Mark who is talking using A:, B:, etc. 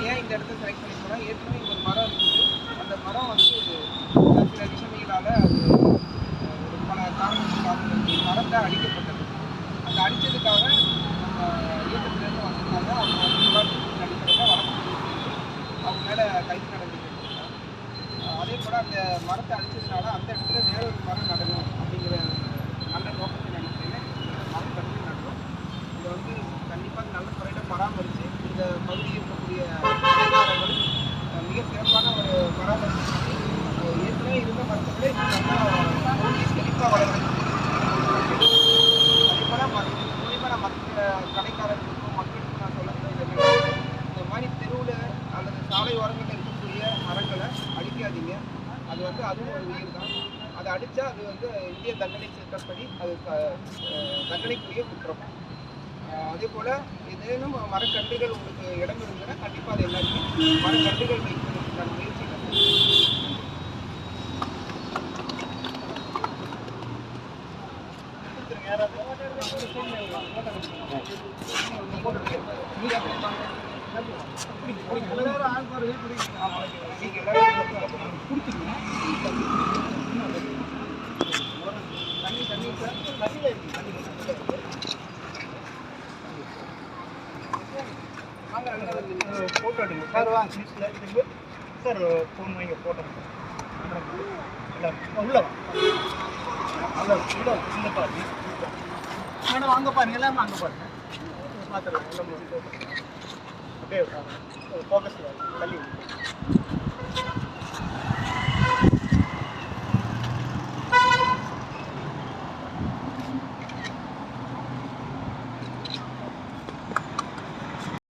A: ஏன் இந்த இடத்த செலக்ட் பண்ணி போனால் ஏற்கனவே ஒரு மரம் இருக்குது. அந்த மரம் வந்து சில விஷமிகளால் அது ஒரு பல காரணங்களுக்காக மரத்தை அழிக்கப்பட்டது. அந்த அழிச்சதுக்காக நம்ம இயக்கத்திலேருந்து வந்திருந்தாங்க. அவங்க வந்து அடிப்படையில் வழக்கு அவங்க மேலே கைது. அஹ், அதே போல் அந்த மரத்தை அழிச்சதுனால அந்த இடத்துல வேற ஒழுங்கி செழிப்பாக வளர்ந்து அதே போல் மூலியமாக நான் மற்ற கடைக்காரர்களுக்கும் மக்களுக்கும் நான் சொல்லக்கூடியது என்னன்னா, இந்த மாதிரி தெருவில் அல்லது சாலை ஓரங்களில் இருக்கக்கூடிய மரங்களை அழிக்காதீங்க அது வந்து அதுவும் ஒரு உயிர் தான் அதை அடித்தா அது வந்து இந்திய தண்டனை சட்டப்படி அது க- அஹ் தண்டனைக்குரிய குற்றம் அதே போல் ஏதேனும் மரக்கன்றுகள் உங்களுக்கு இடம் இருந்ததுன்னா கண்டிப்பாக அது எல்லாருமே மரக்கன்றுகள் ஃபோட்டோ எடுங்க சார் வாங்க சார் ஃபோன் வாங்கி ஃபோட்டோ உள்ள வா. அங்க உள்ள பாருங்க மேடம் வாங்க பாருங்க எல்லாமே அங்கே பாருங்க. பார்த்துருங்க அப்படியே ஃபோக்கஸ் தள்ளி